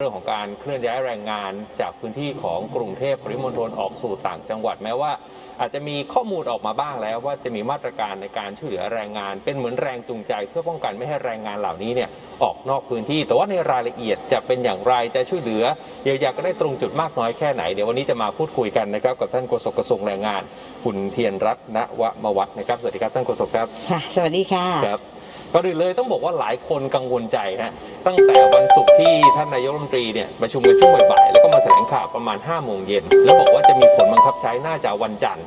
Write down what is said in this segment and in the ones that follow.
เรื่องของการเคลื่อนย้ายแรงงานจากพื้นที่ของกรุงเทพปริมณฑลออกสู่ต่างจังหวัดแม้ว่า อาจจะมีข้อมูลออกมาบ้างแล้ว ว่าจะมีมาตรการในการช่วยเหลือแรงงาน เป็นเหมือนแรงจูงใจ เพื่อป้องกันไม่ให้แรงงานเหล่านี้เนี่ยออกนอกพื้นที่ แต่ว่าในรายละเอียดจะเป็นอย่างไรจะช่วยเหลือเยียวยาก็ได้ตรงจุดมากน้อยแค่ไหนเดี๋ยววันนี้จะมาพูดคุยกันนะครับกับท่านโฆษกกระทรวงแรงงานคุณเทียนรัตน์ณวมวัฒน์นะครับสวัสดีครับท่านโฆษกครับค่ะสวัสดีค่ะครับ ก่อนอื่นเลยต้องบอกว่าหลายคนกังวลใจฮะตั้งแต่วันศุกร์ที่ท่านนายกรัฐมนตรีเนี่ยประชุมกันช่วงบ่ายๆแล้วก็มาแถลงข่าวประมาณ5โมงเย็นแล้วบอกว่าจะมีผลบังคับใช้น่าจะวันจันทร์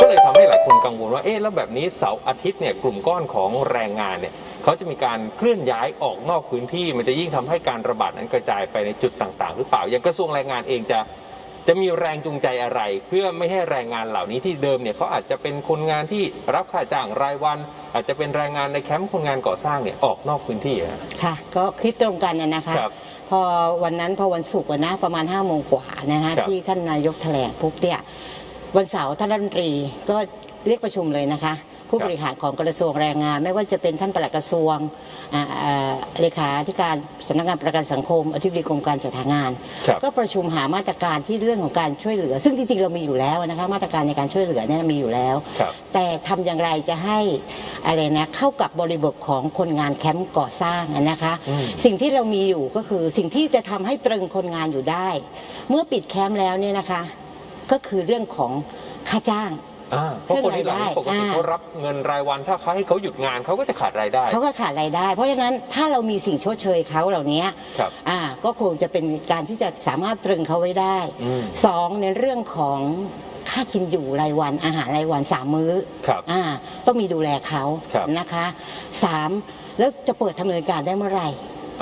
ก็เลยทำให้หลายคนกังวลว่าเอ๊ะแล้วแบบนี้เสาร์อาทิตย์เนี่ยกลุ่มก้อนของแรงงานเนี่ยเขาจะมีการเคลื่อนย้ายออกนอกพื้นที่ มันจะยิ่งทำให้การระบาดนั้นกระจายไปในจุดต่าง ๆ หรือเปล่าอย่างกระทรวงแรงงานเองจะ จะมีแรงจูงใจอะไร เพื่อไม่ให้แรงงานเหล่านี้ที่เดิมเนี่ยเขาอาจจะเป็นคนงานที่รับค่าจ้างรายวัน อาจจะเป็นแรงงานในแคมป์คนงานก่อสร้างเนี่ยออกนอกพื้นที่อะ ค่ะ ก็คิดตรงกันนะนะคะครับพอวันนั้นพอวันศุกร์อะนะประมาณ5้าโมงกว่านะคะครับ ที่ท่านนายกแถลงปุ๊บเนี่ยวันเสาร์ท่านรัฐมนตรีก็เรียกประชุมเลยนะคะ ผู้ครับบริหารของกระทรวงแรงงาน ไม่ว่าจะเป็นท่านปลัดกระทรวงอ่าอ่าเลขาธิการสำนักงานประกันสังคม อธิบดีกรมการจัดหางานครับก็ประชุมหามาตรการที่เรื่องของการช่วยเหลือ ซึ่งจริงๆเรามีอยู่แล้วนะคะมาตรการในการช่วยเหลือเนี่ยมีอยู่แล้วครับแต่ทำอย่างไรจะให้อะไรนะเข้ากับบริบทของคนงานแคมป์ก่อสร้างอะนะคะอืมสิ่งที่เรามีอยู่ก็คือสิ่งที่จะทำให้ตรึงคนงานอยู่ได้ เมื่อปิดแคมป์แล้วเนี่ยนะคะ ก็คือเรื่องของค่าจ้าง อ่าเพราะคนที่เหล่านี้ปกติอ่าเขารับเงินรายวัน ถ้าเขาให้เขาหยุดงานเขาก็จะขาดรายได้ เขาก็ขาดรายได้ เพราะฉะนั้นถ้าเรามีสิ่งชดเชยเขาเหล่านี้ครับอ่าก็คงจะเป็นการที่จะสามารถตรึงเขาไว้ได้อืมสองในเรื่องของค่ากินอยู่รายวันอาหารรายวันสามมื้อครับอ่าต้องมีดูแลเขาครับนะคะสามแล้วจะเปิดทำเนินการได้เมื่อไหร่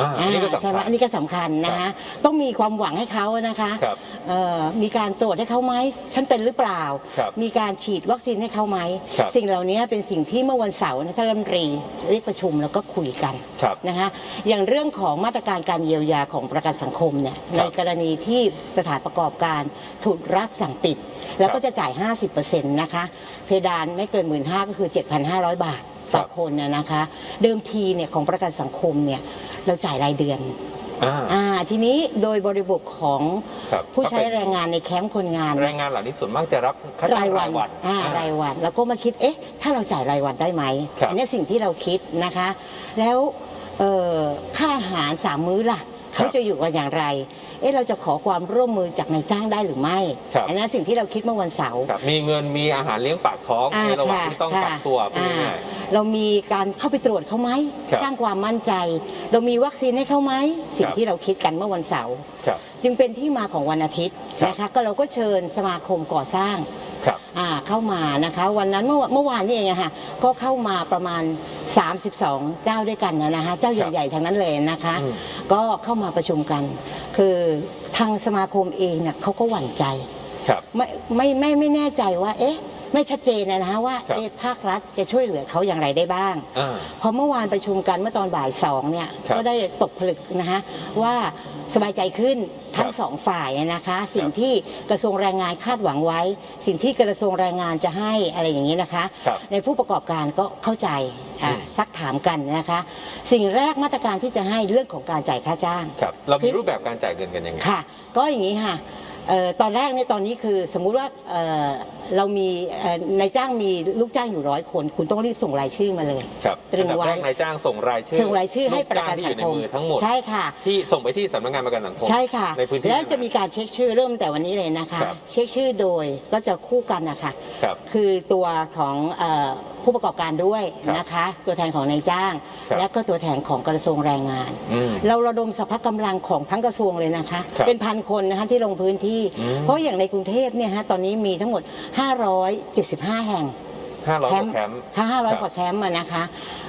อ่าอันนี้ก็อ่าใช่สำไหมคัญอันนี้ก็สำคัญนะคะต้องมีความหวังให้เขานะคะครับเอ่อมีการตรวจให้เขาไหมฉันเป็นหรือเปล่า ครับมีการฉีดวัคซีนให้เขาไหม ครับ สิ่งเหล่านี้เป็นสิ่งที่เมื่อวันเสาร์นะท่านรัฐมนตรีเรียกประชุมแล้วก็คุยกัน ครับ นะคะอย่างเรื่องของมาตรการการเยียวยาของประกันสังคมเนี่ยในกรณีที่สถานประกอบการถูกรัฐสั่งปิด แล้วก็จะจ่าย 50%นะคะเพดานไม่เกิน 1 5ื่นก็คือ 7,500 บาท ต่อครับคนนะนะคะ เดิมทีเนี่ยของประกันสังคมเนี่ยเราจ่ายรายเดือนอ่า อ่าทีนี้โดยบริบทของครับผู้ใช้ก็เป็น แรงงานในแคมป์คนงานแรงงานเหล่านี้ส่วนมากจะรับค่าจ้างรายวันอ่าอ่า รายวันแล้วก็มาคิดเอ๊ะถ้าเราจ่ายรายวันได้ไหมครับ อันี้สิ่งที่เราคิดนะคะ แล้วเอ่อค่าอาหารสามมื้อล่ะเขาจะอยู่กันอย่างไร เอ๊ะเราจะขอความร่วมมือจากนายจ้างได้หรือไม่ครับ อันนี้สิ่งที่เราคิดเมื่อวันเสาร์ ครับมีเงินมีอาหารเลี้ยงปากท้องอ่าในระหว่างค่ะที่ต้องค่ะกักตัวพูดอ่าง่าย เรามีการเข้าไปตรวจเขาไหมครับสร้างความมั่นใจ เรามีวัคซีนให้เขาไหมสิ่งครับที่เราคิดกันเมื่อวันเสาร์ๆครับจึงเป็นที่มาของวันอาทิตย์ครับ นะคะก็เราก็เชิญสมาคมก่อสร้าง ครับ อ่าเข้ามานะคะ วันนั้นเมื่อเมื่อวานนี่เองอะค่ะก็เข้ามาประมาณ 32 เจ้าด้วยกันนะนะคะเจ้าครับใหญ่ๆทั้งนั้นเลยนะคะ อืม ก็เข้ามาประชุมกัน คือทางสมาคมเองเนี่ยเขาก็หวั่นใจ ครับ ไม่ไม่ไม่ไม่แน่ใจว่า เอ๊ะ ไม่ชัดเจนนะนะคะว่าครับเอ๊ะภาครัฐจะช่วยเหลือเขาอย่างไรได้บ้าง อ่าพอเมื่อวานประชุมกันเมื่อตอนบ่ายสองเนี่ยครับก็ได้ตกผลึกนะคะว่าสบายใจขึ้นทั้งครับสองฝ่ายนะคะ สิ่งครับที่กระทรวงแรงงานคาดหวังไว้ สิ่งที่กระทรวงแรงงานจะให้อะไรอย่างนี้นะคะ ครับในผู้ประกอบการก็เข้าใจอ่าอืม ซักถามกันนะคะ สิ่งแรกมาตรการที่จะให้เรื่องของการจ่ายค่าจ้าง ครับ เราคืมีอรูปแบบการจ่ายเงินกันยังไง ค่ะ ก็อย่างนี้ค่ะเอ่อ ตอนแรกเนี่ยตอนนี้คือสมมุติว่าเอ่อเรามีเอ่อนายจ้างมีลูกจ้างอยู่ร้อยคน คุณต้องรีบส่งรายชื่อมาเลยครับตรึอังนดับไว้แรกนายจ้างส่งรายชื่อส่งรายชื่อให้ประกันลูจ้างที่อสังยู่ในคมมือทั้งหมดใช่ค่ะ ที่ส่งไปที่สำนักงานประกันสังคมใช่ค่ะในพื้นที่แล้วจะมีการเช็คชื่อเริ่มแต่วันนี้เลยนะคะครับเช็คชื่อโดยก็จะคู่กันนะคะครับคือตัวของเออ ผู้ประกอบการด้วยครับนะคะ ตัวแทนของนายจ้าง ครับและก็ตัวแทนของกระทรวงแรงงาน อืมเราระดมสภาพกำลังของทั้งกระทรวงเลยนะคะ ครับเป็นพันคนนะคะที่ลงพื้นที่ อืม เพราะอย่างในกรุงเทพเนี่ยฮะตอนนี้มีทั้งหมด 575 แห่ง ห้าร้อยกว่าแคมป์ถ้าครับ500กว่าแคมป์อะนะคะ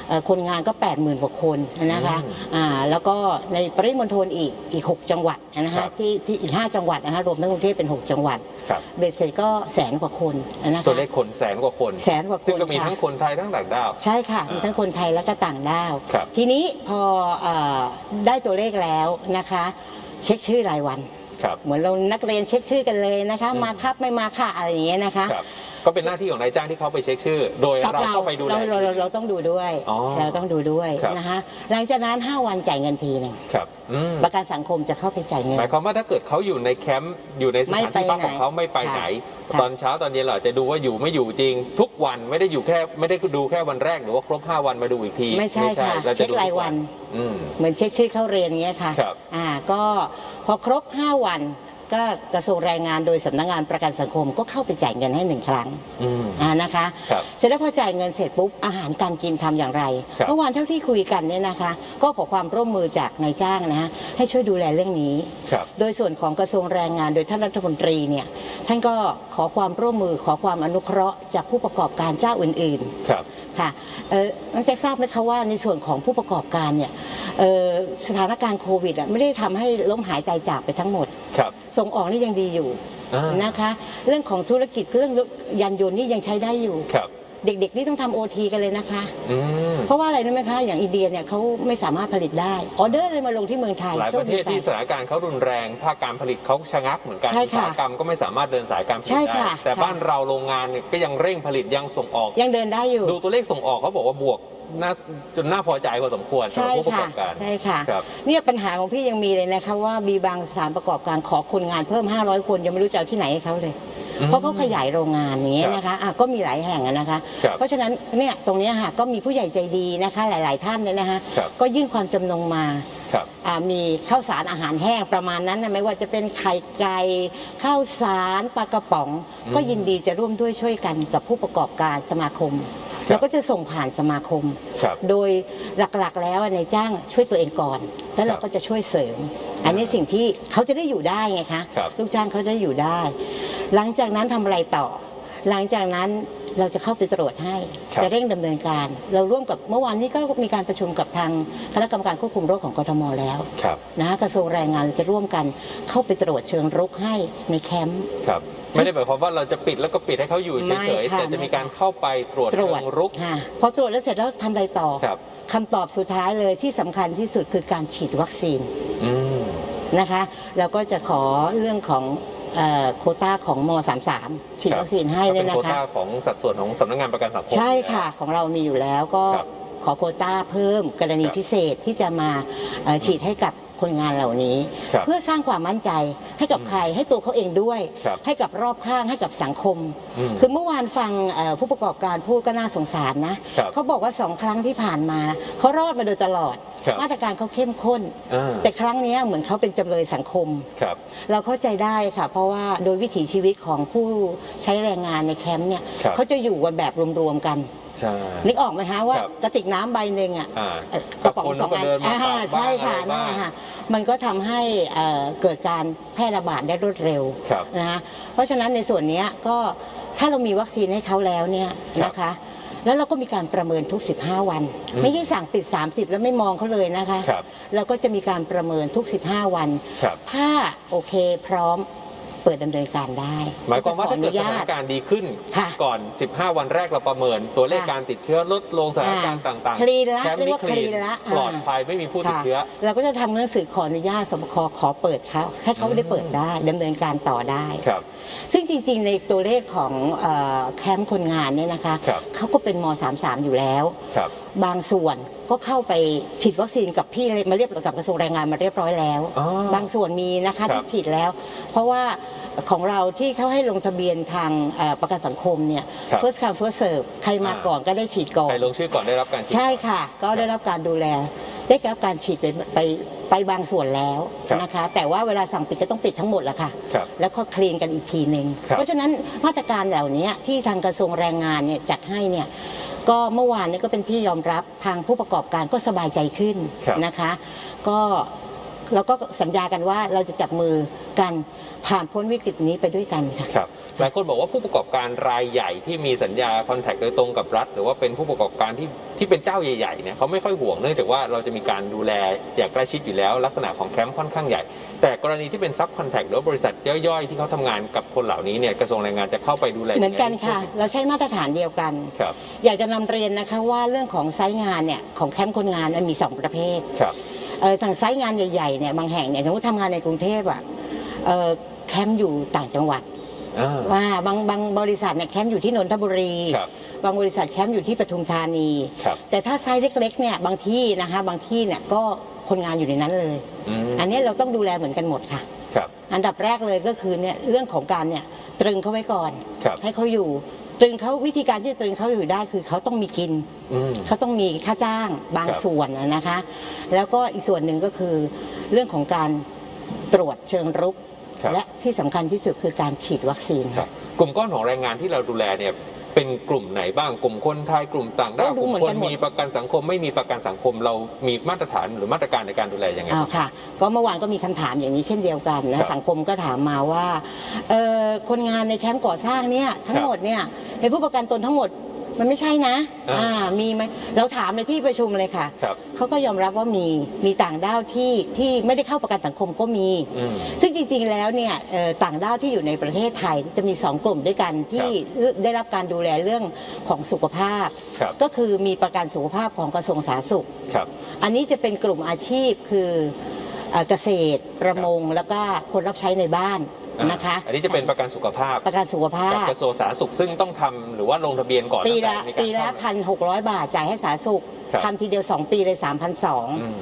เอ่อคนงานก็ 80,000กว่าคนนะคะอืมอ่าแล้วก็ในปริมณฑลอีกอีก 6 จังหวัดนะครัคะบ ที่ที่อีก 5 จังหวัดนะคะรวมทั้งกรุงเทพเป็น 6 จังหวัด ครับเบ็ดเสร็จก็แสนกว่าคนนะคะตัวเลขคนแสนกว่าคน แสนกว่าคนซึ่งก็มีค่ะ ทั้งคนไทยทั้งต่างด้าว ใช่ค่ะ อ่ามีมีทั้งคนไทยและก็ต่างด้าว ครับทีนี้พอเออได้ตัวเลขแล้วนะคะ เช็คชื่อรายวัน ครับเหมือนเรานักเรียนเช็คชื่อกันเลยนะคะ อืม มาครับไม่มาค่ะอะไรอย่างเงี้ยนะคะ ครับ ก็เป็นหน้าที่ของนายจ้างที่เขาไปเช็คชื่อ โดยกับเราเราก็ไปดูแล เราเราเราเราต้องดูด้วย อ๋อเราต้องดูด้วยครับ นะคะหลังจากนั้น 5 วันจ่ายเงินทีหนึ่งครับอืมประกันสังคมจะเข้าไปจ่ายเงิน หมายความว่าถ้าเกิดเขาอยู่ในแคมป์อยู่ในสถานที่พักของเขาไม่ไปไหน ค่ะ ตอนเช้าตอนเย็นเราจะดูว่าอยู่ไม่อยู่จริง ทุกวันไม่ได้อยู่แค่ไม่ได้ดูแค่วันแรกหรือว่าครบ 5 วันมาดูอีกทีไม่ใช่ค่ะเราจะเช็คดูทุกรายวัน อืม เหมือนเช็คชื่อเข้าเรียนอย่างเงี้ยค่ะ ครับ อ่า ก็พอครบ 5 วัน ก็กระทรวงแรงงานโดยสำนักงานประกันสังคมก็เข้าไปจ่ายเงินให้หนึ่งครั้งอืมอ่านะคะครับเสร็จแล้วพอจ่ายเงินเสร็จปุ๊บอาหารการกินทำอย่างไรครับเมื่อวานเท่าที่คุยกันเนี่ยนะคะ ก็ขอความร่วมมือจากนายจ้างนะฮะให้ช่วยดูแลเรื่องนี้ครับโดยส่วนของกระทรวงแรงงานโดยท่านรัฐมนตรีเนี่ยท่านก็ขอความร่วมมือขอความอนุเคราะห์จากผู้ประกอบการเจ้าอื่นๆ ครับค่ะเออน้องแจ็คทราบไหมคะว่าในส่วนของผู้ประกอบการเนี่ยเอ่อสถานการณ์โควิดอะไม่ได้ทำให้ล้มหายตายจากไปทั้งหมดครับส่งออกนี่ยังดีอยู่อ่านะคะ เรื่องของธุรกิจเรื่องยานยนต์นี่ยังใช้ได้อยู่ครับ เด็กๆนี่ต้องทำโอทีกันเลยนะคะ อืมเพราะว่าอะไรรู้ไหมคะ อย่างอินเดียเนี่ยเขาไม่สามารถผลิตได้ ออเดอร์เลยมาลงที่เมืองไทยหลายประเทศที่สถานการณ์เขารุนแรงภาคการผลิตเขาชะงักเหมือนกันใช่อุตค่ะสาหกรรมก็ไม่สามารถเดินสายการผลิตใช่ได้ ค่ะแต่ค่ะ บ้านเราโรงงานเนี่ยก็ยังเร่งผลิตยังส่งออก ยังเดินได้อยู่ ดูตัวเลขส่งออกเขาบอกว่าบวกน่าจนน่าพอใจพอสมควรสำหรัใช่บผู้ประกค่ะอบการ ใช่ค่ะ ครับ เนี่ยปัญหาของพี่ยังมีเลยนะคะว่ามีบางสถานประกอบการขอคนงานเพิ่ม 500 คนยังไม่รู้จะเอาที่ไหนให้เขาเลยอืม เพราะเขาขยายโรงงานอย่างเงี้ยครับนะคะอะก็มีหลายแห่งอะนะคะ ครับเพราะฉะนั้นเนี่ยตรงเนี้ยค่ะก็มีผู้ใหญ่ใจดีนะคะหลาย ๆ ท่านเนี่ยนะคะครับ ก็ยื่นความจำนงมา ครับ อ่ามีข้าวสารอาหารแห้งประมาณนั้นนะไม่ว่าจะเป็นไข่ไก่ข้าวสารปลากระป๋องอืมก็ยินดีจะร่วมด้วยช่วยกันกับผู้ประกอบการสมาคมครับ แล้วก็จะส่งผ่านสมาคม ครับโดยหลักๆแล้วในายจ้างช่วยตัวเองก่อน แล้วเราก็จะช่วยเสริม อันนี้สิ่งที่เขาจะได้อยู่ได้ไงคะครับ ลูกจ้างเขาได้อยู่ได้ หลังจากนั้นทำอะไรต่อ หลังจากนั้นเราจะเข้าไปตรวจให้ ครับจะเร่งดำเนินการ เราร่วมกับเมื่อวานนี้ก็มีการประชุมกับทางคณะกรรมการควบคุมโรคของกทมแล้วครับ นะคะกระทรวงแรงงานเราจะร่วมกันเข้าไปตรวจเชิงรุกให้ในแคมป์ ครับ ไม่ได้หมายความว่าเราจะปิดแล้วก็ปิดให้เขาอยู่ไม่เฉยๆค่ะแต่จะมีไม่การเข้าไปตรวจตรวจเชิงรุกค่ะพอตรวจแล้วเสร็จแล้วทำอะไรต่อครับคำตอบสุดท้ายเลยที่สำคัญที่สุดคือการฉีดวัคซีนอืมนะคะเราก็จะขอเรื่องของเอ่อโควต้าของม 33 ฉีดครับวัคซีนให้ก็เนี่เป็นยโควนะคะต้าของสัดส่วนของสำนักงานประกันสังคมใช่ค่ะของเรามีอยู่แล้วก็ครับขอโควต้าเพิ่มกรณีครับพิเศษที่จะมาเอ่อฉีดให้กับ คนงานเหล่านี้ ครับเพื่อสร้างความมั่นใจให้กับอืมใครให้ตัวเขาเองด้วย ครับให้กับรอบข้างให้กับสังคม อืมคือเมื่อวานฟังเอ่อผู้ประกอบการพูดก็น่าสงสารนะครับเขาบอกว่าสองครั้งที่ผ่านมาเขารอดมาโดยตลอด ครับ มาตรการเขาเข้มข้น อ่าแต่ครั้งเนี้ยเหมือนเขาเป็นจำเลยสังคม ครับ เราเข้าใจได้ค่ะ เพราะว่าโดยวิถีชีวิตของผู้ใช้แรงงานในแคมป์เนี่ยครับ เขาจะอยู่กันแบบรวมๆกันใช่ นึกออกไหมฮะว่าครับกระติกน้ำใบหนึ่งอะอ่าเอ่อกระป๋องคนสองก็อันเดินมาอ่าฝากใช่ค่ะบ้างนั่นอะไรบ้างแหละค่ะมันก็ทำให้เอ่อเกิดการแพร่ระบาดได้รวดเร็ว ครับ นะคะเพราะฉะนั้นในส่วนเนี้ยก็ถ้าเรามีวัคซีนให้เขาแล้วเนี่ยครับนะคะ แล้วเราก็มีการประเมินทุก 15 วัน อืม ไม่ใช่สั่งปิด 30 แล้วไม่มองเขาเลยนะคะ ครับ เราก็จะมีการประเมินทุก 15 วัน ครับ ถ้าโอเคพร้อม เปิดดำเนินการได้หมายความว่าจะขอถ้าอเกินุดสญาถานตการณ์ดีขึ้น ค่ะก่อน 15 วันแรกเราประเมิน ตัวเลขค่ะการติดเชื้อลดลงสถานการณ์ต่างๆคลีนละแคมป์เรียกว่าคคลีลีนนละปลอดภัยไม่มีผู้ติดเชื้อเราก็จะทำหนังสือขออนุญาตสบคขอเปิดเขาให้เขาอืม ได้เปิดได้ดำเนินการต่อได้ ครับ ซึ่งจริงๆ ในตัวเลขของเอ่อแคมป์คนงานเนี่ยนะคะครับ เขาก็เป็นม 33 อยู่แล้ว ครับ บางส่วนก็เข้าไปฉีดวัคซีนกับพี่มาเรียบกับกระทรวงแรงงานมาเรียบร้อยแล้ว อ๋อบางส่วนมีนะคะครับที่ฉีดแล้ว เพราะว่าของเราที่เขาให้ลงทะเบียนทางเอ่อประกันสังคมเนี่ย ครับ first come first serve ใครมาอ่าก่อนก็ได้ฉีดก่อน ใครลงชื่อก่อนได้รับการฉีด ใช่ค่ะ ก็ได้รับการดูแล ได้รับการฉีดไปไปไปบางส่วนแล้วครับ นะคะ แต่ว่าเวลาสั่งปิดก็ต้องปิดทั้งหมดแหละค่ะ ครับ แล้วก็คลีนกันอีกทีหนึ่งครับเพราะฉะนั้นมาตรการเหล่านี้ที่ทางกระทรวงแรงงานเนี่ยจัดให้เนี่ย ก็เมื่อวานเนี้ก็เป็นที่ยอมรับทางผู้ประกอบการก็สบายใจขึ้นครับนะคะ ก็ เราก็สัญญากันว่าเราจะจับมือกันผ่านพ้นวิกฤตนี้ไปด้วยกันค่ะ ครับหลายคนบอกว่าผู้ประกอบการรายใหญ่ที่มีสัญญาคอนแทคโดยตรงกับรัฐ หรือว่าเป็นผู้ประกอบการที่ที่เป็นเจ้าใหญ่ๆเนี่ยเขาไม่ค่อยห่วงเนื่องจากว่าเราจะมีการดูแลอย่างใกล้ชิดอยู่แล้ว ลักษณะของแคมป์ค่อนข้างใหญ่ แต่กรณีที่เป็นซับคอนแทคหรือว่าบริษัทย่อยๆ ที่เขาทำงานกับคนเหล่านี้เนี่ยกระทรวงแรงงานจะเข้าไปดูแลเหมือนกันยังไงค่ะ เราใช้มาตรฐานเดียวกัน ครับอยากจะนำเรียนนะคะว่าเรื่องของไซต์งานเนี่ยของแคมป์คนงานมันมีสองประเภท ครับ เออทางไซต์งานใหญ่ๆเนี่ยบางแห่งเนี่ยสมมติทำงานในกรุงเทพอะเออแคมป์อยู่ต่างจังหวัดอ่าว่าบางบางบริษัทเนี่ยแคมป์อยู่ที่นนทบุรีครับบางบริษัทแคมป์อยู่ที่ปทุมธานีครับแต่ถ้าไซส์เล็กๆเนี่ยบางที่นะคะบางที่เนี่ยก็คนงานอยู่ในนั้นเลยอืมอันนี้เราต้องดูแลเหมือนกันหมดค่ะครับอันดับแรกเลยก็คือเนี่ยเรื่องของการเนี่ยตรึงเขาไว้ก่อนครับให้เขาอยู่ ตรึงเขาวิธีการที่จะตรึงเขาอยู่ได้คือเขาต้องมีกิน อืม เขาต้องมีค่าจ้างบางครับ ส่วนนะนะคะ แล้วก็อีกส่วนหนึ่งก็คือเรื่องของการตรวจเชิงรุก ครับและที่สำคัญที่สุดคือการฉีดวัคซีน ครับ กลุ่มก้อนของแรงงานที่เราดูแลเนี่ย เป็นกลุ่มไหนบ้างกลุ่มคนไทยกลุ่มต่างด้าวก็ดูกลุ่มเหมือนคนกันหมดมีประกันสังคม ไม่มีประกันสังคมเรามีมาตรฐานหรือมาตรการในการดูแลยังไงอ้าวค่ะ ก็เมื่อวานก็มีคำถามอย่างนี้เช่นเดียวกันครันะบสังคมก็ถามมาว่าเอ่อคนงานในแคมป์ก่อสร้างเนี่ยทั้คงรับหมดเนี่ยเป็นผู้ประกันตนทั้งหมด มันไม่ใช่นะอ่า อ่ามีไหมเราถามในที่ประชุมเลยค่ะครับเขาก็ยอมรับว่ามีมีต่างด้าวที่ที่ไม่ได้เข้าประกันสังคมก็มี อืม ซึ่งจริงๆ แล้วเนี่ยเอ่อต่างด้าวที่อยู่ในประเทศไทยจะมี 2 กลุ่มด้วยกันที่ได้รับการดูแลเรื่องของสุขภาพ ครับ ก็คือมีประกันสุขภาพของกระทรวงสาธารณสุข ครับ อันนี้จะเป็นกลุ่มอาชีพคือเอ่อเกษตรประมง แล้วก็คนรับใช้ในบ้านอ่า นะคะ อันนี้จะเป็นประกันสุขภาพประกันสุขภากับพกระทรวงสาธารณสุขซึ่งต้องทำหรือว่าลงทะเบียนก่อนปีตั้งละแต่มีการปีละเข้าพันหกร้อยบาทจ่ายให้สาธารณสุขครับทำทีเดียว 2 ปีเลย3 0 0อืม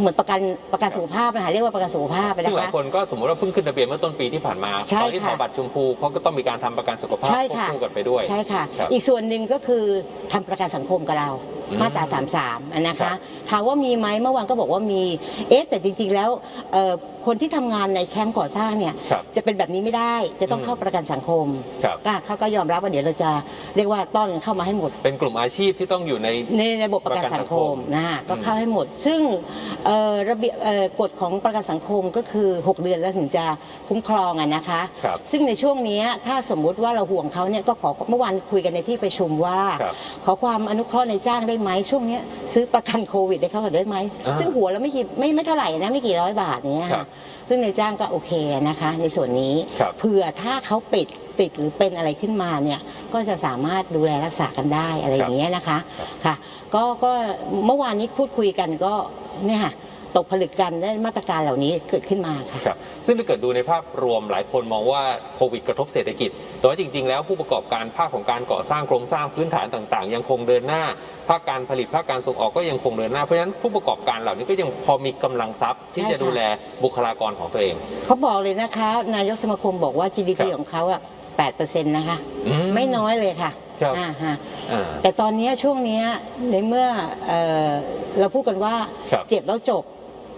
เหมือนประกันประกันสุขภาพนะคะเรียกว่าประกันสุขภาพไปซึ่งนะหลายคะคนก็สมมติว่าเพิ่งขึ้นทะเบียนเมื่อต้นปีที่ผ่านมาใช่ตอนที่ค่ะทำบัตรชมพูเขาก็ต้องมีการทำประกันสุขภาพใช่ควบค่ะคู่กันไปด้วยใช่ค่ะครับอีกส่วนหนึ่งก็คือทำประกันสังคมกับเราอื มมาตรา33อะนะครัคะบถามว่ามีไหมเมื่อวานก็บอกว่ามีเอ๊ะแต่จริงๆแล้วเอ่อคนที่ทำงานในแคมป์ก่อสร้างเนี่ยครับจะเป็นแบบนี้ไม่ได้จะต้องอืมเข้าประกันสังคมครับ ก็เขาก็ยอมรับว่าเดี๋ยวเราจะเรียกว่าต้อนกันเข้ามาให้หมด เป็นกลุ่มอาชีพที่ต้องอยู่ใน ในระบบประกันสังคมนะก็เข้าให้หมด ซึ่งเอ่อระเบียบเอ่อกฎของประกันสังคมก็คือ 6 เดือนแล้วถึงจะคุ้มครองอะนะคะ ครับซึ่งในช่วงนี้ถ้าสมมุติว่าเราห่วงเขาเนี่ยก็ขอเมื่อวานคุยกันในที่ประชุมว่า ครับขอความอนุเคราะห์ในจ้างได้ไหมช่วงเนี้ยซื้อประกันโควิดได้เข้ามาได้ไหม อ่าซึ่งหัวแล้วไม่กี่ไม่ไม่เท่าไหร่นะไม่กี่ร้อยบาทเนี้ยครัค่ะบซึ่งในจ้างก็โอเคนะคะ ในส่วนนี้ครับ เผื่อถ้าเขาปิดติดหรือเป็นอะไรขึ้นมาเนี่ยก็จะสามารถดูแลรักษากันได้อะไรอย่างเงี้ยนะคะครับค่ะ ก็ก็เมื่อวานนี้พูดคุยกันก็เนี่ยค่ะ ตกผลึกกันได้มาตรการเหล่านี้เกิดขึ้นมาค่ะ ครับซึ่งถ้าเกิดดูในภาพรวมหลายคนมองว่าโควิดกระทบเศรษฐกิจ แต่ว่าจริง ๆ แล้วผู้ประกอบการภาคของการก่อสร้างโครงสร้างพื้นฐานต่างๆ ยังคงเดินหน้า ภาคการผลิตภาคการส่งออกก็ยังคงเดินหน้า เพราะฉะนั้นผู้ประกอบการเหล่านี้ก็ยังพอมีกำลังทรัพย์ที่ใช่จะค่ะดูแลบุคลากรของตัวเอง เขาบอกเลยนะคะ นายกสมาคมบอกว่า GDP ครับของเขาอะ8%นะคะ อืไม่น้อยเลยค่ะครับ อ่าฮะอ่า แต่ตอนเนี้ยช่วงเนี้ยในเมื่อเอ่อเราพูดกันว่าครับ เจ็บแล้วจบ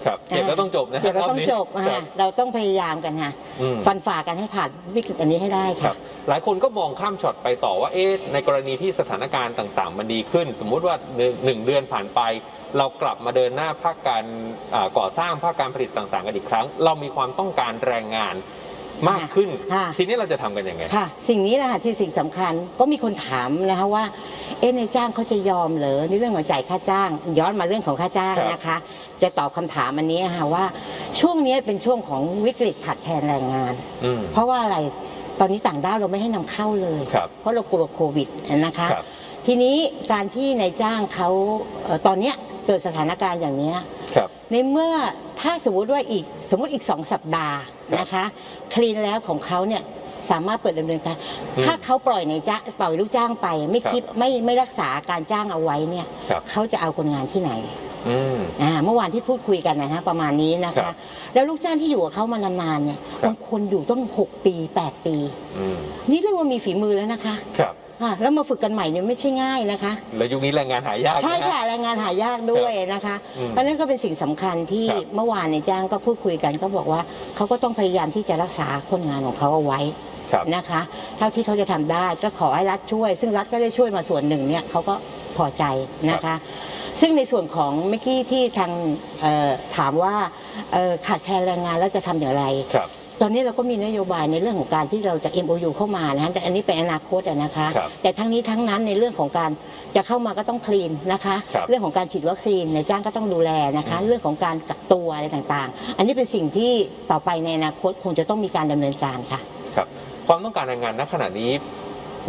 ครับเจ็บแล้วต้องจบนะเจ็บแล้วต้องรนี้จบอะครับเราต้องพยายามกันค่ะอืม ฟันฝ่ากันให้ผ่านวิกฤตอันนี้ให้ได้ครัค่ะบหลายคนก็มองข้ามช็อตไปต่อว่าเอ๊ะในกรณีที่สถานการณ์ต่าง ๆ มันดีขึ้น สมมุติว่าหนึ่งหนึ่งเดือนผ่านไป เรากลับมาเดินหน้าภาคการอ่าก่อสร้างภาคการผลิตต่าง ๆ กันอีกครั้ง เรามีความต้องการแรงงาน มากขึ้น ค่ะ ทีนี้เราจะทำกันยังไง ค่ะ สิ่งนี้แหละค่ะที่สิ่งสำคัญก็มีคนถามนะคะว่า เอ๊ะในายจ้างเขาจะยอมเหรอในเรื่องของจ่ายค่าจ้าง ย้อนมาเรื่องของค่าจ้างครับนะคะ จะตอบคำถามอันนี้ค่ะว่า ช่วงนี้เป็นช่วงของวิกฤตขาดแคลนแรงงาน อืม เพราะว่าอะไรตอนนี้ต่างด้าวเราไม่ให้นำเข้าเลย ครับเพราะเรากลัวโควิดนะคะ ครับ ทีนี้การที่นายจ้างเขาเอ่อตอนเนี้ย เกิดสถานการณ์อย่างเนี้ยครับ ในเมื่อถ้าสมมุติว่าอีกสมมติอีกสองสัปดาห์ครับนะคะคลีนแล้วของเขาเนี่ยสามารถเปิดดำเนินการอืมถ้าเขาปล่อยในจ้างปล่อยลูกจ้างไป ไม่ครับคิดไม่ไม่รักษาการจ้างเอาไว้เนี่ยครับเขาจะเอาคนงานที่ไหนอืมอ่าเมื่อวานที่พูดคุยกันนะฮะประมาณนี้นะครัคะบแล้วลูกจ้างที่อยู่กับเขามานานๆเนี่ยครับบางคนอยู่ต้อง 6 ปี 8 ปีอืมนี่เรียกว่ามีฝีมือแล้วนะคะ ครับอ่าแล้วมาฝึกกันใหม่เนี่ยไม่ใช่ง่ายนะคะ แล้วยุคนี้แรงงานหายากใช่นฮค่ะแรงงานหายากด้วยนะคะอืมเพราะฉะนั้นก็เป็นสิ่งสำคัญที่ครับเมื่อวานในยจ้างก็พูดคุยกันก็บอกว่าเขาก็ต้องพยายามที่จะรักษาคนงานของเขาเอาไว้ครับนะคะ เท่าที่เขาจะทำได้ก็ขอให้รัฐช่วย ซึ่งรัฐก็ได้ช่วยมาส่วนหนึ่งเนี่ยเขาก็พอใจนะคะ ซึ่งในส่วนของเมื่อกี้ที่ทางเอ่อถามว่าเอ่อขาดแคลนแรงงานแล้วจะทำอย่างไรครับ ตอนนี้เราก็มีนโยบายในเรื่องของการที่เราจะ MOU เข้ามานะฮะแต่อันนี้เป็นอนาคตอะนะคะ ครับแต่ทั้งนี้ทั้งนั้นในเรื่องของการจะเข้ามาก็ต้องคลีนนะคะ ครับเรื่องของการฉีดวัคซีนในายจ้างก็ต้องดูแลนะคะอืมเรื่องของการกักตัวอะไรต่างๆ อันนี้เป็นสิ่งที่ต่อไปในอนาคตคงจะต้องมีการดำเนินการค่ะ ครับความต้องการแรงงานณขณะนี้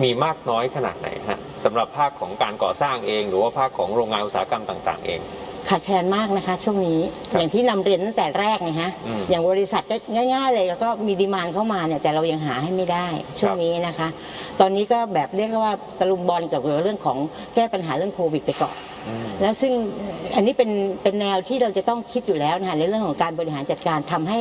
มีมากน้อยขนาดไหนฮะสำหรับภาคของการก่อสร้างเอง หรือว่าภาคของโรงงานอุตสาหกรรมต่าง ๆ เอง ขาดแคลนมากนะคะ ช่วงนี้ครับอย่างที่นำเรียนตั้งแต่แรกไงฮะอืมอย่างบริษัทก็ง่าย ๆ เลยแล้วก็มีดีมานเข้ามาเนี่ยแต่เรายังหาให้ไม่ได้ช่วงนี้นะคะ ตอนนี้ก็แบบเรียกว่าตะลุมบอลกับเรื่องของแก้ปัญหาเรื่องโควิดไปก่อน อืม แล้วซึ่งอันนี้เป็นเป็นแนวที่เราจะต้องคิดอยู่แล้วนะคะในเรื่องของการบริหารจัดการทำให้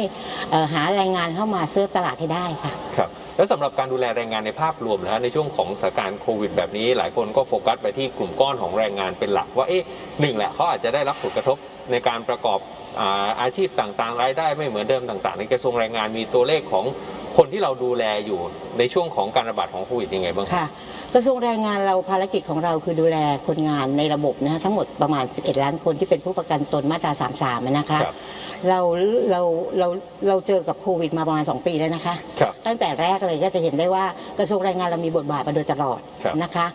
เอ่อหาแรงงานเข้ามาเซิร์ฟตลาดให้ได้ค่ะ ครับ แล้วสำหรับการดูแลแรงงานในภาพรวมนะฮะในช่วงของสถานการณ์โควิดแบบนี้ หลายคนก็โฟกัสไปที่กลุ่มก้อนของแรงงานเป็นหลัก ว่าเอ๊ะหนึ่งแหละเขาอาจจะได้รับผลกระทบในการประกอบอาอาชีพต่างๆ รายได้ไม่เหมือนเดิมต่างๆ ในกระทรวงแรงงานมีตัวเลขของคนที่เราดูแลอยู่ในช่วงของการระบาดของโควิดยังไงบ้างครับค่ะ กระทรวงแรงงานเราภารกิจของเราคือดูแลคนงานในระบบนะคะทั้งหมดประมาณ 11 ล้านคนที่เป็นผู้ประกันตนมาตรา 33 นะคะ ครับ เราเราเราเราเจอกับโควิดมาประมาณ 2 ปีแล้วนะคะ ครับ ตั้งแต่แรกเลยก็จะเห็นได้ว่ากระทรวงแรงงานเรามีบทบาทมาโดยตลอดครับนะคะ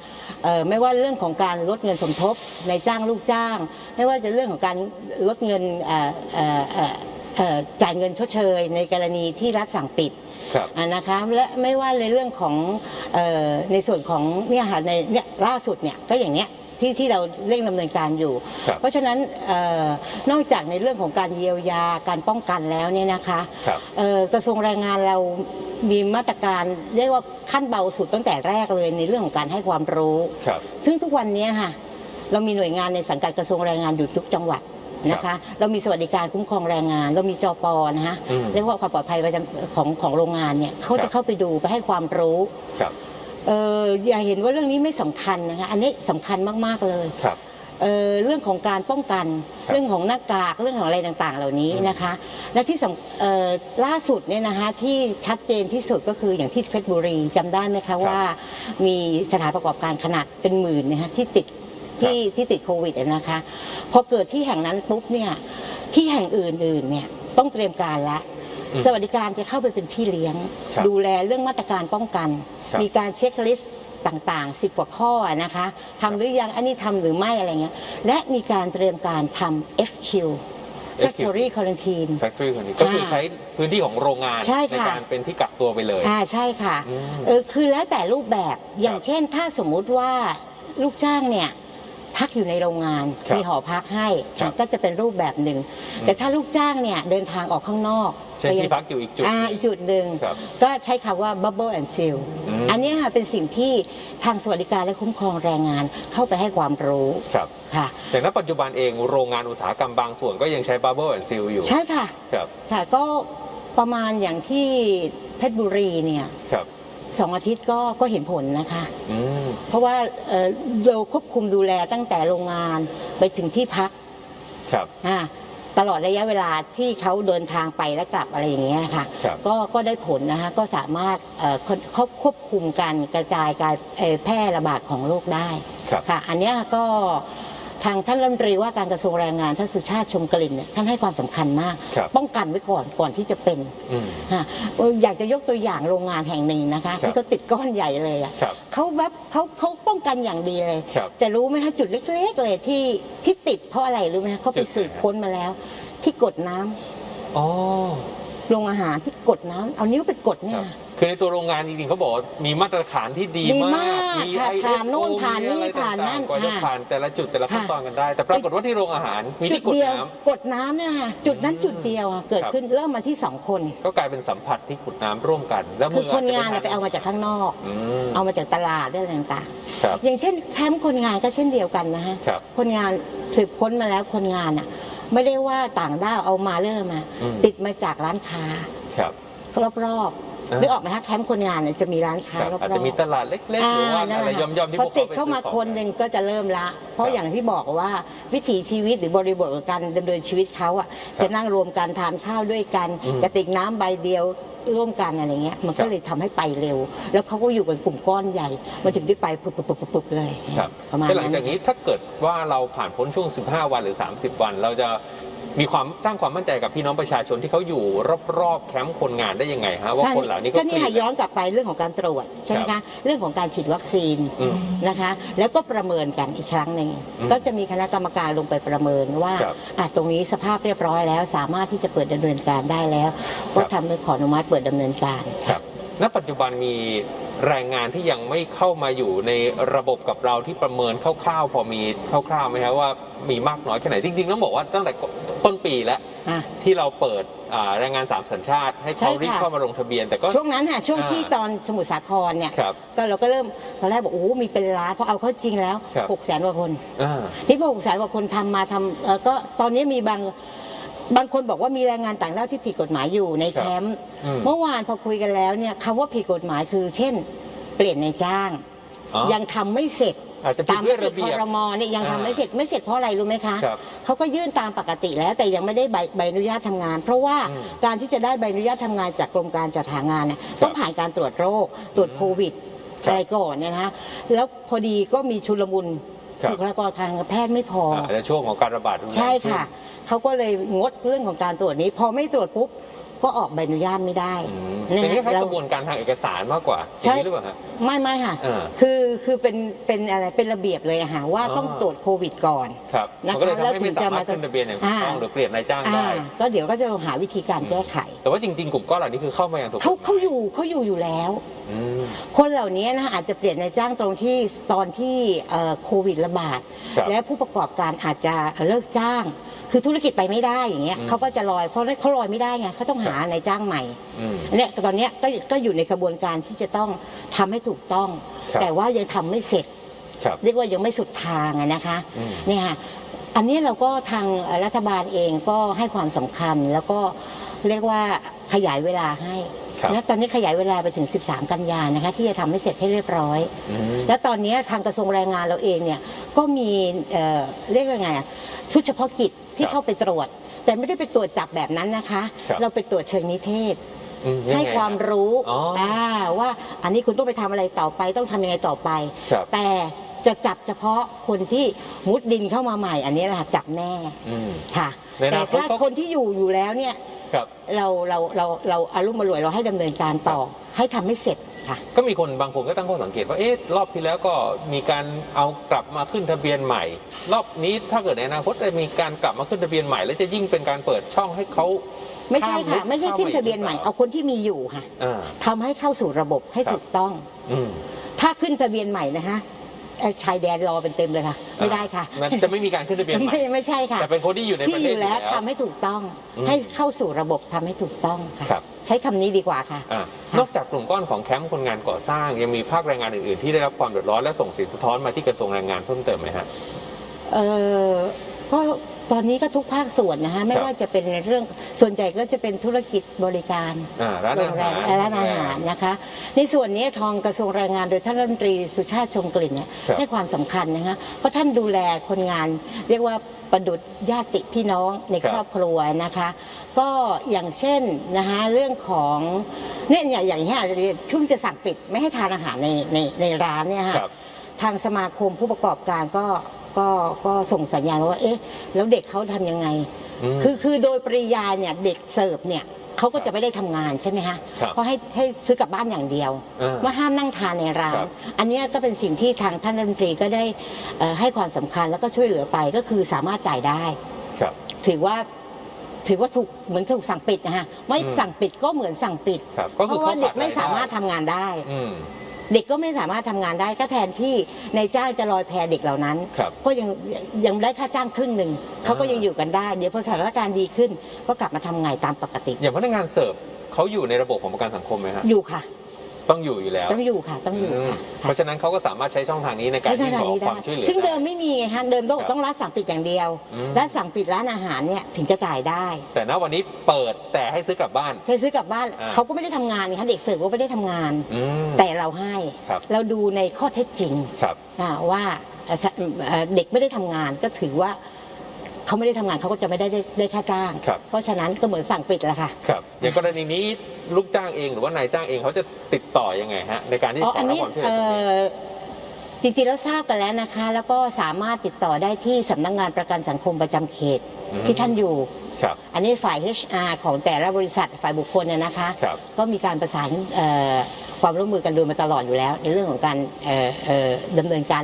เอ่อไม่ว่าเรื่องของการลดเงินสมทบในจ้างลูกจ้าง ไม่ว่าจะเรื่องของการลดเงินเอ่อเอ่อเอ่อเอ่อจ่ายเงินชดเชย ในกรณีที่รัฐสั่งปิด ครับอะนะคะและไม่ว่าในเรื่องของเออในส่วนของเนี่ยค่ะในเนี่ยล่าสุดเนี่ยก็อย่างเนี้ยที่ที่เราเร่งดำเนินการอยู่ครับเพราะฉะนั้นเออนอกจากในเรื่องของการเยียวยาการป้องกันแล้วเนี่ยนะคะครับเอ่อกระทรวงแรงงานเรามีมาตรการเรียกว่าขั้นเบาสุดตั้งแต่แรกเลยในเรื่องของการให้ความรู้ครับซึ่งทุกวันนี้ค่ะเรามีหน่วยงานในสังกัดกระทรวงแรงงานอยู่ทุกจังหวัด นะคะ เรามีสวัสดิการคุ้มครองแรงงาน เรามีจปนะคะอืมเรียกว่าความปลอดภัยประจำของของโรงงานเนี่ยเขาครัจะบ เข้าไปดูไปให้ความรู้ครับ เอออย่าเห็นว่าเรื่องนี้ไม่สำคัญนะคะอันนี้สำคัญมากๆเลย ครับ เอ่อเรื่องของการป้องกันครับเรื่องของหน้ากากเรื่องของอะไรต่างๆ เหล่านี้อืมนะคะ และที่สำเอ่อล่าสุดเนี่ยนะคะที่ชัดเจนที่สุดก็คืออย่างที่เพชรบุรีจำได้ไหมคะว่า มีสถานประกอบการขนาดเป็นหมื่นนะคะที่ติด ที่ที่ติดโควิดอะนะคะพอเกิดที่แห่งนั้นปุ๊บเนี่ยที่แห่งอื่นๆเนี่ยต้องเตรียมการละอืมสวัสดิการจะเข้าไปเป็นพี่เลี้ยงครับดูแลเรื่องมาตรการป้องกันครับมีการเช็คลิสต์ต่างๆ 10 กว่าข้อนะคะทำหรือยังอันนี้ทำหรือไม่อะไรเงี้ยและมีการเตรียมการทำ FQ Factory Quarantine แฟคทอรี่คนนี้ก็คือใช้พื้นที่ของโรงงานใช่ค่ะการเป็นที่กักตัวไปเลยอ่าใช่ค่ะอืมเออคือแล้วแต่รูปแบบอย่างครับเช่นถ้าสมมุติว่าลูกจ้างเนี่ย พักอยู่ในโรงงานครับมีหอพักให้ครับ ก็จะเป็นรูปแบบหนึ่งอืมแต่ถ้าลูกจ้างเนี่ยเดินทางออกข้างนอกเช่นไปยังที่พักอยู่อีกจุด อ่าหนึ่งอีกจุดหนึ่งครับก็ใช้คำว่า bubble and seal อืม อันเนี้ยค่ะเป็นสิ่งที่ทางสวัสดิการและคุ้มครองแรงงานเข้าไปให้ความรู้ครับ ค่ะ แต่ณปัจจุบันเองโรงงานอุตสาหกรรมบางส่วนก็ยังใช้ Bubble and Seal อยู่ ใช่ค่ะ ครับ ค่ะก็ประมาณอย่างที่เพชรบุรีเนี่ย ครับ สองอาทิตย์ก็ก็เห็นผลนะคะ อืม เพราะว่าเอ่อเราควบคุมดูแลตั้งแต่โรงงานไปถึงที่พักครับ อ่าตลอดระยะเวลาที่เขาเดินทางไปและกลับอะไรอย่างเงี้ยค่ะ ครับ ก็ก็ได้ผลนะคะก็สามารถเอ่อควควควบคุมการกระจายการเอ่อแพร่ระบาดของโรคได้ครับ ค่ะ อันเนี้ยก็ ทางท่านรัฐมนตรีว่าการกระทรวงแรงงานท่านสุชาติชมกลิ่นเนี่ยท่านให้ความสำคัญมาก ครับป้องกันไว้ก่อนก่อนที่จะเป็นอืมฮะอยากจะยกตัวอย่างโรงงานแห่งหนึ่งนะคะครับที่เขาติดก้อนใหญ่เลยอะครับเขาแบบเขาเขาป้องกันอย่างดีเลย ครับแต่รู้ไหมคะจุดเล็กๆเลยที่ที่ติดเพราะอะไรรู้ไหมคะเขาไปจุดไหนสืบค้นมาแล้ว ที่กดน้ำอ๋อ โรงอาหารที่กดน้ำเอานิ้วไปกดเนี่คยรับ คือในตัวโรงงานจริงๆเขาบอกว่ามีมาตรฐานที่ดีดีมามากกมี ค่ะ ISO ผ่านโน่นผ่านนี่มีอะไรผ่านนั่นต่งๆกว่าจะอ่าผ่านแต่ละจุดแต่ละขั้นค่ะ ตอนกันได้ แต่ปรากฏว่าที่โรงอาหารมีจุที่ดกดเดียวน้ำ กดน้ำเนี่ยค่ะจุดนั้นอืมจุดเดียวอะเกิดครับ ขึ้นเริ่มมาที่สองคน ก็กลายเป็นสัมผัสที่ขุดน้ำร่วมกัน แล้วคืมืออคนงานจจะอะไปเอามาจากข้างนอก อืมเอามาจากตลาดเรื่องอะไรต่างครับ ๆอย่างเช่นแคมป์คนงานก็เช่นเดียวกันนะฮะครับคนงานสืบค้นมาแล้วคนงานอะไม่ได้ว่าต่างด้าวเอามาเรื่องมา อืม ติดมาจากร้านค้าครับ รอบๆ นึกออกไหมฮะแคมป์คนงานเนี่ยจะมีร้านค้าครับรอบๆอาจจะมีตลาดเล็กๆหรือว่านั่นอะไรแหละย่อมๆที่พพอวกติดไปเข้ามาซื้อของคนหนึ่งก็จะเริ่มละ เพราะครับอย่างที่บอกว่าวิถีชีวิตหรือบริบทของการดำเนินชีวิตเขาอะครับจะนั่งรวมกันทานข้าวด้วยกันอืมกระติกน้ำใบเดียวร่วมกันอะไรเงี้ยมันครัก็บ เลยทำให้ไปเร็ว แล้วเขาก็อยู่กันกลุ่มก้อนใหญ่มันถึงได้ไปปุ๊บๆๆๆเลยครับประมาณแล้วหลังนั้นจากนี้ถ้าเกิดว่าเราผ่านพ้นช่วง 15 วันหรือ 30 วัน เราจะ มีความสร้างความมั่นใจกับพี่น้องประชาชนที่เขาอยู่รอบๆแคมป์คนงานได้ยังไงฮะว่าคนเหล่านี้ก็ก็นี่ค่ะเปลี่ย้อนกลับไปเรื่องของการตรวจใช่ไหมครัคะบเรื่องของการฉีดวัคซีนอืมนะคะ แล้วก็ประเมินกันอีกครั้งหนึ่งอืมก็จะมีคณะกรรมการลงไปประเมินว่าครับอะตรงนี้สภาพเรียบร้อยแล้ว สามารถที่จะเปิดดำเนินการได้แล้ว ก็ทำให้ขออนุมัติเปิดดำเนินการครับ ณปัจจุบันมีแรงงานที่ยังไม่เข้ามาอยู่ในระบบกับเราที่ประเมินคร่าวๆ พอมีคร่าวๆไหมครับว่ามีมากน้อยแค่ไหนจริงๆต้องบอกว่าตั้งแต่ต้นปีแล้ว อะ ที่เราเปิดอ่าแรงงานสามสัญชาติ ให้เขาใช่ค่ะ รีบเข้ามาลงทะเบียนแต่ก็ ช่วงนั้นค่ะช่วงอ่า ที่ตอนสมุทรสาครเนี่ยครับก็เราก็เริ่มตอนแรกบอกโอ้โหมีเป็นล้านพอเอาเข้าจริงแล้วครับ6กแสนกว่าคน อ่าที่พอหกแสนกว่าคนทำมาทำเอ่อก็ตอนนี้มีบาง บางคนบอกว่ามีแรงงานต่างด้าวที่ผิดกฎหมายอยู่ในครับแคมป์อืม เมื่อวานพอคุยกันแล้วเนี่ยคำว่าผิดกฎหมายคือ เช่น เปลี่ยนในจ้าง อ๋อ ยังทำไม่เสร็จอาจจะผิดตามด้วยมติระเบีคยอบรมอเนี่ยยังทำอ่าไม่เสร็จไม่เสร็จเพราะอะไรรู้ไหมคะครับเขาก็ยื่นตามปกติแล้วแต่ยังไม่ได้ใบใบอนุญาตทำงาน เพราะว่าอืมการที่จะได้ใบอนุญาตทำงานจากกรมการจัดหางานเนี่ยต้องผ่านการตรวจโรคตรวจโควิดครับอะไรก่อนเนี่ยนะฮะแล้วพอดีก็มีชุลมุน ครับ บุคลากรทางการแพทย์ไม่พอออาจจะช่วงของการระบาดรุนแรงใช่ค่ะขึ้นเขาก็เลยงดเรื่องของการตรวจนี้ พอไม่ตรวจปุ๊บ ก็ออกใบอนุญาตไม่ได้อืมนะเป็นฮะแค่เรากระบวนการทางเอกสารมากกว่าใช่อย่างนี้หรือเปล่าฮะไม่ไม่ค่ะอ่าคือคือเป็นเป็นอะไรเป็นระเบียบเลยอะค่ะว่าอ๋อต้องตรวจโควิดก่อนครับนะคะมันก็เลยทำแล้วให้ถึไม่งจะสามารถมาขึ้นทะเบียนอย่างถูกต้องอ่าหรือเปลี่ยนนายจ้างอ่าได้ก็เดี๋ยวก็จะหาวิธีการแก้ไข แต่ว่าจริงๆ กลุ่มก้อนเหล่านี้คือเข้ามาอย่างถูกกฎหเขามเขาอยู่เขาอยู่อยู่แล้วอืมคนเหล่านี้นะคะอาจจะเปลี่ยนในจ้างตรงที่ตอนที่เอ่อโควิดระบาดครับและผู้ประกอบการอาจจะเลิกจ้าง คือธุรกิจไปไม่ได้อย่างเงี้ยอืมเขาก็จะลอยเพราะเขาลอยไม่ได้ไงเขาต้องหาในจ้างใหม่อืมเนี่ยตอนเนี้ยก็ก็อยู่ในกระบวนการที่จะต้องทำให้ถูกต้องครับแต่ว่ายังทำไม่เสร็จครับเรียกว่ายังไม่สุดทางอะนะคะอืมเนี่ยค่ะอันนี้เราก็ทางเอ่อรัฐบาลเองก็ให้ความสำคัญแล้วก็เรียกว่าขยายเวลาให้ครับนะตอนนี้ขยายเวลาไปถึง 13 กันยานะคะที่จะทำให้เสร็จให้เรียบร้อยอืมและตอนนี้ทางกระทรวงแรงงานเราเองเนี่ยก็มีเอ่อเรียกว่าไงอะชุดเฉพาะกิจ ที่ครับเข้าไปตรวจ แต่ไม่ได้ไปตรวจจับแบบนั้นนะคะ ครับ เราไปตรวจเชิงนิเทศ อืมยังไงให้ความรู้อ๋ออ่าว่าอันนี้คุณต้องไปทำอะไรต่อไปต้องทำยังไงต่อไป ครับแต่จะจับเฉพาะคนที่มุดดินเข้ามาใหม่ อันนี้แหละค่ะจับแน่อืมค่ะ ในอแต่นาคตถ้าก็ คนที่อยู่อยู่แล้วเนี่ย ครับ เราเราเราเราอารุมมารวยเราให้ดำเนินการต่อ ให้ทำให้เสร็จ ค่ะ ก็มีคนบางคนก็ตั้งข้อสังเกตว่าเอ๊ะรอบที่แล้วก็มีการเอากลับมาขึ้นทะเบียนใหม่ รอบนี้ถ้าเกิดในอนาคตจะมีการกลับมาขึ้นทะเบียนใหม่ แล้วจะยิ่งเป็นการเปิดช่องให้เขาไม่ใช่ข้ามยุค่ะคไม่ใช่ข้ามขึ้นมาอีกทะเบียนใหม่หรือเปล่าเอาคนที่มีอยู่ค่ะอ่าทำให้เข้าสู่ระบบให้ครับถูกต้อง อืมถ้าขึ้นทะเบียนใหม่นะคะ ไอ้ชายแดนรอเป็นเต็มเลยค่ะ ไม่ได้ค่ะ มันจะไม่มีการขึ้นทะเบียนใหม่ไม่ไม่ใช่ค่ะ แต่เป็นคนที่อยู่ในปที่ระอเทศยู่แล้วอยู่ทำให้ถูกต้องอืมให้เข้าสู่ระบบทำให้ถูกต้องค่ะ ครับใช้คำนี้ดีกว่าค่ะอ่าค่ะนอกจากกลุ่มก้อนของแคมป์คนงานก่อสร้าง ยังมีภาคแรงงานอื่นๆที่ได้รับความเดือดร้อนและส่งเสียงสะท้อนมาที่กระทรวงแรงงานเพิ่มเติมไหมฮะ เออก็ ตอนนี้ก็ทุกภาคส่วนนะคะไม่ครับว่าจะเป็นในเรื่องส่วนใหญ่ก็จะเป็นธุรกิจบริการอ่าร้านโรอางแรหามรร้านอาหารนะคะ ในส่วนนี้ทางกระทรวงแรงงานโดยท่านรัฐมนตรีสุชาติชมกลิ่นเนี่ยครับ ให้ความสำคัญนะคะเพราะท่านดูแลคนงาน เรียกว่าประดุษญาติพี่น้องในครับครอบครัวนะคะ ก็อย่างเช่นนะคะเรื่องของเนี่ยอย่างอย่างเงี้ยช่วงจะสั่งปิดไม่ให้ทานอาหารในในในร้านเนี่ยค่ะ ครับ ทางสมาคมผู้ประกอบการก็ ก็ก็ส่งสัญญาณมาว่าเอ๊ะแล้วเด็กเขาทำยังไงมคือคือโดยปริยายเนี่ยเด็กเสิร์ฟเนี่ยเขาก็จะไม่ได้ทำงานใช่ไหมฮะครับเขาให้ให้ซื้อกลับบ้านอย่างเดียว อ่าว่าห้ามนั่งทานในร้าครันบอันเนี้ยก็เป็นสิ่งที่ทางท่านรัฐมนตรีก็ได้เอ่อให้ความสำคัญแล้วก็ช่วยเหลือไปก็คือสามารถจ่ายได้ ครับ ถือว่าถือว่าถูกเหมือนถูกสั่งปิดนะฮะไม่อืม สั่งปิดก็เหมือนสั่งปิด ครับก็เพคือราะว่าขเด็กไม่ขดสามารถทำงานได้ อืม เด็กก็ไม่สามารถทำงานได้ก็แทนที่ในายจ้างจะลอยแพเด็กเหล่านั้นครับก็ยังยังได้ค่าจ้างครึ่งหนึ่งเขาก็ยังอยู่กันได้ เดี๋ยวพอสถานการณ์ดีขึ้น ก็กลับมาทำงานตามปกติ อย่างพนักงานเสิร์ฟเขาอยู่ในระบบของประกันสังคมไหมฮะอยู่ค่ะ ต้องอยู่อยู่แล้วต้องอยู่ค่ะต้องอยู่อืมค่ะเพราะฉะนั้นเขาก็สามารถใช้ช่องทางนี้ในการใช้ช่อยื่งนทางขอนี้คได้วามช่วยเหลือซึ่งเดิมได้ไม่มีไงฮะเดิมต้องครับต้องรัดสั่งปิดอย่างเดียวอืมรัดสั่งปิดร้านอาหารเนี่ยถึงจะจ่ายได้ แต่ณวันนี้เปิดแต่ให้ซื้อกลับบ้านเคยซื้อกลับบ้านอ่าเขาก็ไม่ได้ทำงานค่ะเด็กเสิร์ฟก็ไม่ได้ทำงานอืมแต่เราให้ครับเราดูในข้อเท็จจริงครับอ่าว่าเอ่อเอ่อเด็กไม่ได้ทำงานก็ถือว่า เขาไม่ได้ทำงานเขาก็จะไม่ได้ได้ได้ค่าจ้าง ครับ เพราะฉะนั้นก็เหมือนสั่งปิดแหละค่ะ ครับอย่างกรณีนี้ลูกจ้างเองหรือว่านายจ้างเองเขาจะติดต่อยังไงฮะในการที่อ๋อ ขออันรับนี้ความช่วยเหลืเอ่อตรงนี้ อจริงๆ แล้วทราบกันแล้วนะคะ แล้วก็สามารถติดต่อได้ที่สำนักงานประกันสังคมประจำเขตอืม ที่ท่านอยู่ ครับ อันนี้ฝ่าย HR ของแต่ละบริษัทฝ่ายบุคคลเนี่ยนะคะ ครับ ก็มีการประสานเอ่อ ความร่วมมือกันโดยมาตลอดอยู่แล้ว ในเรื่องของการเอ่อเอ่อดำเนินการ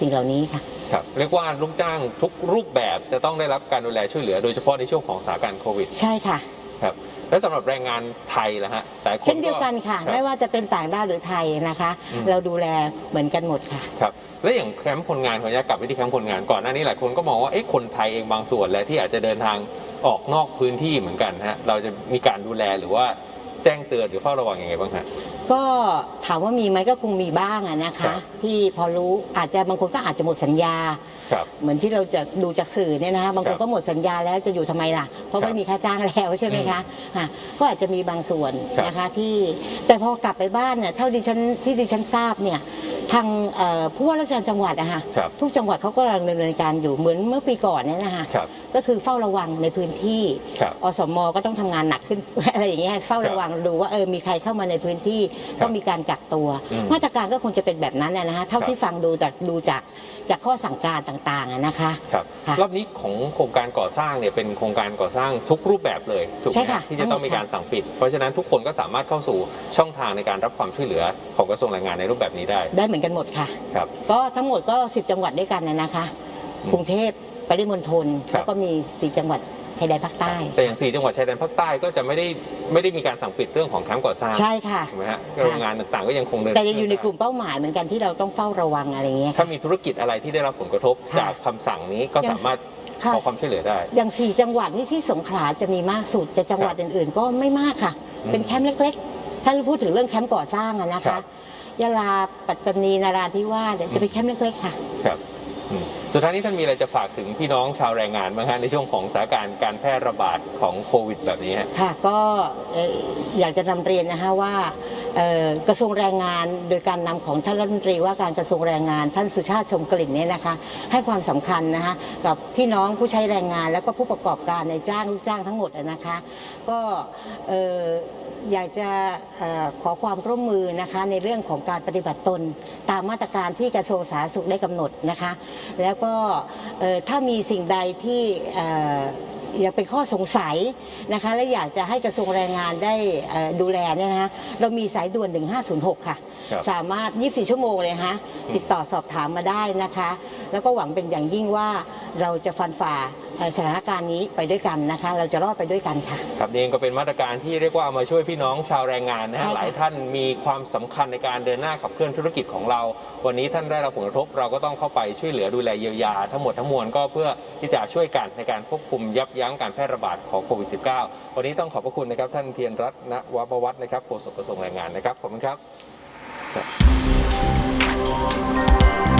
สิ่งเหล่านี้ค่ะครับเรียกว่าลูกจ้างทุกรูปแบบจะต้องได้รับการดูแลช่วยเหลือ โดยเฉพาะในช่วงของสถานการณ์โควิด ใช่ค่ะครับและสำหรับแรงงานไทยล่ะฮะแต่คนเช่นเดียวกันค่ะรับไม่ว่าจะเป็นต่างด้าวหรือไทยนะคะอืมเราดูแลเหมือนกันหมดค่ะครับและอย่างแคมป์คนงานขออนุญาตกลับไปที่แคมป์คนงานก่อนหน้านี้หลายคนก็มองว่าเอ๊ะคนไทยเองบางส่วนแหละที่อาจจะเดินทางออกนอกพื้นที่เหมือนกันฮะเราจะมีการดูแลหรือว่าแจ้งเตือนหรือเฝ้าระวังยังไงบ้างฮะ ก็ถามว่ามีไหมก็คงมีบ้างอะนะครัคะ บที่พอรู้อาจจะบางคนก็อาจจะหมดสัญญา ครับ เหมือนที่เราจะดูจากสื่อเนี่ยนะคะบางคครันบก็หมดสัญญาแล้วจะอยู่ทำไมล่ะ เพราะครับไม่มีค่าจ้างแล้วใช่ไหมคะอะก็อาจจะมีบางส่วนครับนะคะที่แต่พอกลับไปบ้านเนี่ยเท่าดิฉันที่ดิฉันทราบเนี่ยทางเอ่อผู้ว่าราชการจังหวัดอะค่ะครับทุกจังหวัดเขาก็กำลังดำเนินการอยู่เหมือนเมื่อปีก่อนเนี่ยนะคะครับก็คือเฝ้าระวังในพื้นที่ครับอสมก็ต้องทำงานหนักขึ้น อะไรอย่างเงี้ยเฝ้าระวังดูว่าเออมีใครเข้ามาในพื้นที่ครับต้องมีการกักตัวอืมมาตรการก็คงจะเป็นแบบนั้นนะนะคะเท่าครับที่ฟังดูจากดูจากจากข้อสั่งการต่างๆอะนะคะครับค่ะรอบนี้ของโครงการก่อสร้างเนี่ยเป็นโครงการก่อสร้างทุกรูปแบบเลยถูกไหใช่มค่ะฮะที่จะต้องมีทั้งหมดการสั่งปิด เพราะฉะนั้นทุกคนก็สามารถเข้าสู่ช่องทางในการรับความช่วยเหลือของกระทรวงแรงงานในรูปแบบนี้ได้ ได้เหมือนกันหมดค่ะครับก็ทั้งหมดก็ 10 จังหวัดด้วยกันนะนะคะอืมกรุงเทพปริมณฑลครับแล้วก็มี 4 จังหวัด ชายแดนภาคใต้ แต่อย่างสี่จังหวัดชายแดนภาคใต้ก็จะไม่ได้ไม่ได้มีการสั่งปิดเรื่องของแคมป์ก่อสร้างใช่ค่ะถูกไหมฮะโรงงานต่างๆก็ยังคงเดินแต่ยังอยู่ในกลุ่มเป้าหมายเหมือนกันที่เราต้องเฝ้าระวังอะไรอย่างเงี้ยถ้าค่ะมีธุรกิจอะไรที่ได้รับผลกระทบค่ะจากคำสั่งนี้ก็สามารถค่ะขอความช่วยเหลือได้ อย่าง4จังหวัดนี่ที่สงขลาจะมีมากสุดแต่จังหวัดอื่นๆ ก็ไม่มากค่ะอืมเป็นแคมป์เล็กๆ ถ้าเราพูดถึงเรื่องแคมป์ก่อสร้างอะนะครัคะบยะลาปัตตานีนาราธิวาสเนี่ยจะเป็นแคมป์เล็กๆค่ะครับอืม สุดท้ายนี้ท่านมีอะไรจะฝากถึงพี่น้องชาวแรงงานบ้างฮะในช่วงของสถานการณ์การแพร่ระบาดของโควิด แบบนี้ฮะ ค่ะก็เอ่ออยากจะนำเรียนนะคะว่าเอ่อกระทรวงแรงงานโดยการนำของท่านรัฐมนตรีว่าการกระทรวงแรงงาน ท่านสุชาติชมกลิ่นเนี่ยนะคะ ให้ความสำคัญนะคะกับพี่น้องผู้ใช้แรงงาน แล้วก็ผู้ประกอบการในจ้างลูกจ้างทั้งหมดอะนะคะ ก็เอ่อ อยากจะเอ่อขอความร่วมมือนะคะในเรื่องของการปฏิบัติตน ตามมาตรการที่กระทรวงสาธารณสุขได้กำหนดนะคะ แล้วก็เอ่อถ้ามีสิ่งใดที่เอ่อยังเป็นข้อสงสัยนะคะและอยากจะให้กระทรวงแรงงานได้เอ่อดูแลเนี่ยนะคะเรามีสายด่วน 1506 ค่ะครับสามารถ 24 ชั่วโมงเลยฮะติดต่อสอบถามมาได้นะคะ แล้วก็หวังเป็นอย่างยิ่งว่าเราจะฟันฝ่าเอ่อ สถานการณ์นี้ไปด้วยกันนะคะ เราจะรอดไปด้วยกันค่ะ ครับนี่เองก็เป็นมาตรการที่เรียกว่าเอามาช่วยพี่น้องชาวแรงงานนะใช่ฮะค่ะ หลายท่านมีความสำคัญในการเดินหน้าขับเคลื่อนธุรกิจของเรา วันนี้ท่านได้รับผลกระทบเราก็ต้องเข้าไปช่วยเหลือดูแลเยียวยา ทั้งหมดทั้งมวลก็เพื่อที่จะช่วยกันในการควบคุมยับยั้งการแพร่ระบาดของโควิด -19 วันนี้ต้องขอบพระคุณนะครับท่านเทียนรัตน์ณวบวัฒน์นะครับโฆษกกระทรวงแรงงานนะครับขอบคุณครับ